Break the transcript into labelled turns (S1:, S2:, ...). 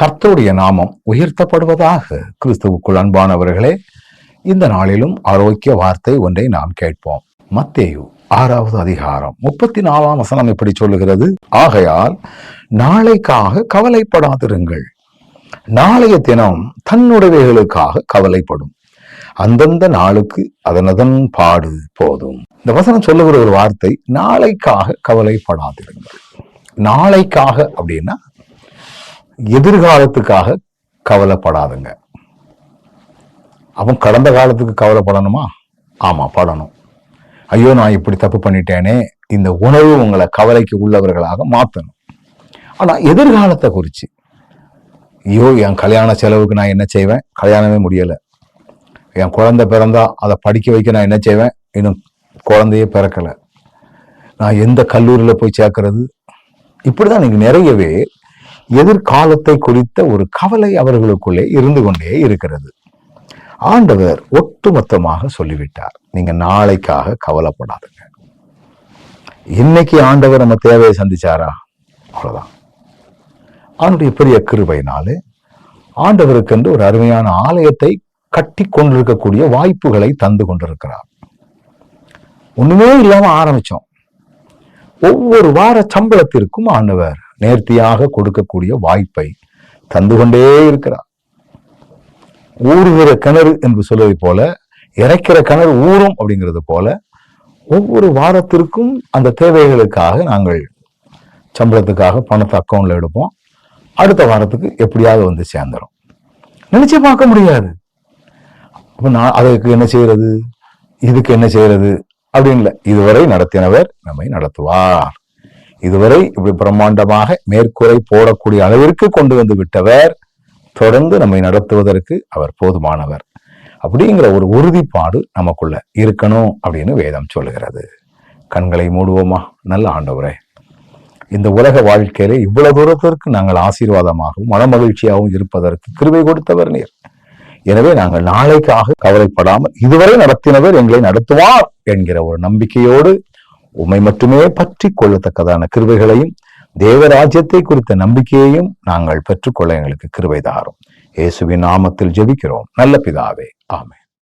S1: கர்த்தருடைய நாமம் உயர்த்தப்படுவதாக கிறிஸ்துவுக்குள் அன்பானவர்களே இந்த நாளிலும் ஆரோக்கிய வார்த்தை ஒன்றை நாம் கேட்போம். மத்தேயு ஆறாவது அதிகாரம் முப்பத்தி நாலாம் வசனம் இப்படி சொல்லுகிறது? ஆகையால் நாளைக்காக கவலைப்படாதிருங்கள். நாளைய தினம் தன்னுடையவைகளுக்காக கவலைப்படும். அந்தந்த நாளுக்கு அதனதன் பாடு போதும். இந்த வசனம் சொல்லுகிற ஒரு வார்த்தை நாளைக்காக கவலைப்படாதிருங்கள். நாளைக்காக அப்படின்னா எதிர்காலத்துக்காக கவலைப்படாதுங்க. அவன் கடந்த காலத்துக்கு கவலைப்படணுமா? ஆமா படணும். ஐயோ நான் இப்படி தப்பு பண்ணிட்டேனே இந்த உணவு உங்களை கவலைக்கு உள்ளவர்களாக மாற்றணும் ஆனால் எதிர்காலத்தை குறித்து ஐயோ என் கல்யாண செலவுக்கு நான் என்ன செய்வேன்? கல்யாணமே முடியலை. என் குழந்தை பிறந்தா அதை படிக்க வைக்க நான் என்ன செய்வேன்? இன்னும் குழந்தையே பிறக்கல. நான் எந்த கல்லூரியில் போய் சேர்க்கறது? இப்படிதான் நீங்கள் நிறையவே எதிர்காலத்தை குறித்த ஒரு கவலை அவர்களுக்குள்ளே இருந்து கொண்டே இருக்கிறது. ஆண்டவர் ஒட்டுமொத்தமாக சொல்லிவிட்டார். நீங்க நாளைக்காக கவலைப்படாதுங்க. இன்னைக்கு ஆண்டவர் நம்ம தேவையை சந்திச்சாரா? அவ்வளவுதான். அவனுடைய பெரிய கிருபையினாலே ஆண்டவருக்கென்று ஒரு அருமையான ஆலயத்தை கட்டி கொண்டிருக்கக்கூடிய வாய்ப்புகளை தந்து கொண்டிருக்கிறார். ஒண்ணுமே இல்லாம ஆரம்பிச்சோம். ஒவ்வொரு வார சம்பளத்திற்கும் ஆண்டவர் நேர்த்தியாக கொடுக்கக்கூடிய வாய்ப்பை தந்து கொண்டே இருக்கிறார். ஊறுகிற கிணறு என்று சொல்வதை போல இறைக்கிற கிணறு ஊறும் அப்படிங்கிறது போல ஒவ்வொரு வாரத்திற்கும் அந்த தேவைகளுக்காக நாங்கள் சம்பளத்துக்காக பணத்தை அக்கௌண்ட்ல எடுப்போம். அடுத்த வாரத்துக்கு எப்படியாவது வந்து சேர்ந்துடும் நினைச்சு பார்க்க முடியாது. அப்ப நான் அதுக்கு என்ன செய்யறது? இதுக்கு என்ன செய்யறது? அப்படின்னு இல்லை இதுவரை நடத்தினவர் நம்மை நடத்துவார். இதுவரை இப்படி பிரம்மாண்டமாக மேற்கூரை போடக்கூடிய அளவிற்கு கொண்டு வந்து விட்டவர் தொடர்ந்து நம்மை நடத்துவதற்கு அவர் போதுமானவர். அப்படிங்கிற ஒரு உறுதிப்பாடு நமக்குள்ள இருக்கணும் அப்படின்னு வேதம் சொல்லுகிறது. கண்களை மூடுவோமா? நல்ல ஆண்டவரே. இந்த உலக வாழ்க்கையில இவ்வளவு தூரத்திற்கு நாங்கள் ஆசீர்வாதமாகவும் மனமகிழ்ச்சியாகவும் இருப்பதற்கு கிருபை கொடுத்தவர் நீர். எனவே நாங்கள் நாளைக்காக கவலைப்படாமல் இதுவரை நடத்தினவர் எங்களை நடத்துவார் என்கிற ஒரு நம்பிக்கையோடு உம்மை மட்டுமே பற்றி கொள்ளத்தக்கதான கிருவைகளையும் தேவராஜ்யத்தை குறித்த நம்பிக்கையையும் நாங்கள் பெற்றுக்கொள்ள எங்களுக்கு கிருவை தாரும். இயேசுவின் நாமத்தில் ஜெபிக்கிறோம். நல்ல பிதாவே. ஆமே